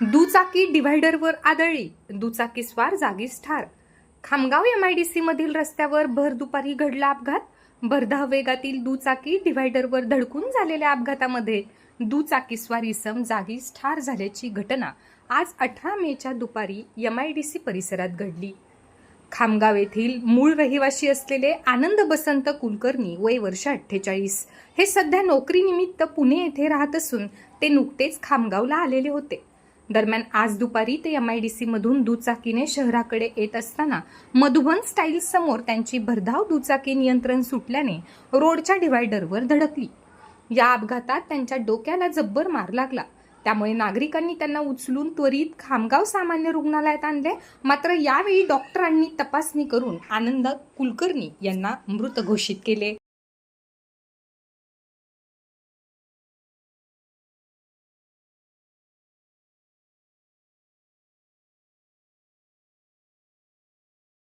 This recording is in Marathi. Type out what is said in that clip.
दुचाकी डिव्हायडरवर आदळली. दुचाकी स्वार जागीच ठार. Khamgaon M I D C मधील रस्त्यावर भर दुपारी घडला अपघात. भरधाव वेगातील दुचाकी डिव्हायडरवर धडकून झालेल्या अपघातामध्ये दुचाकी स्वार इसम जागीच ठार झाल्याची घटना आज अठरा मेच्या दुपारी एम आय डी सी परिसरात घडली. खामगाव येथील मूळ रहिवासी असलेले आनंद बसंत कुलकर्णी वय वर्ष अठ्ठेचाळीस. हे सध्या नोकरीनिमित्त पुणे येथे राहत असून ते नुकतेच खामगावला आलेले होते. दरम्यान आज दुपारी ते एम आय डी सीमधून दुचाकीने शहराकडे येत असताना मधुबन स्टाईल समोर त्यांची भरधाव दुचाकी नियंत्रण सुटल्याने रोडच्या डिव्हायडरवर धडकली. या अपघातात त्यांच्या डोक्याला जब्बर मार लागला. त्यामुळे नागरिकांनी त्यांना उचलून त्वरित खामगाव सामान्य रुग्णालयात आणले. मात्र यावेळी डॉक्टरांनी तपासणी करून आनंद कुलकर्णी यांना मृत घोषित केले.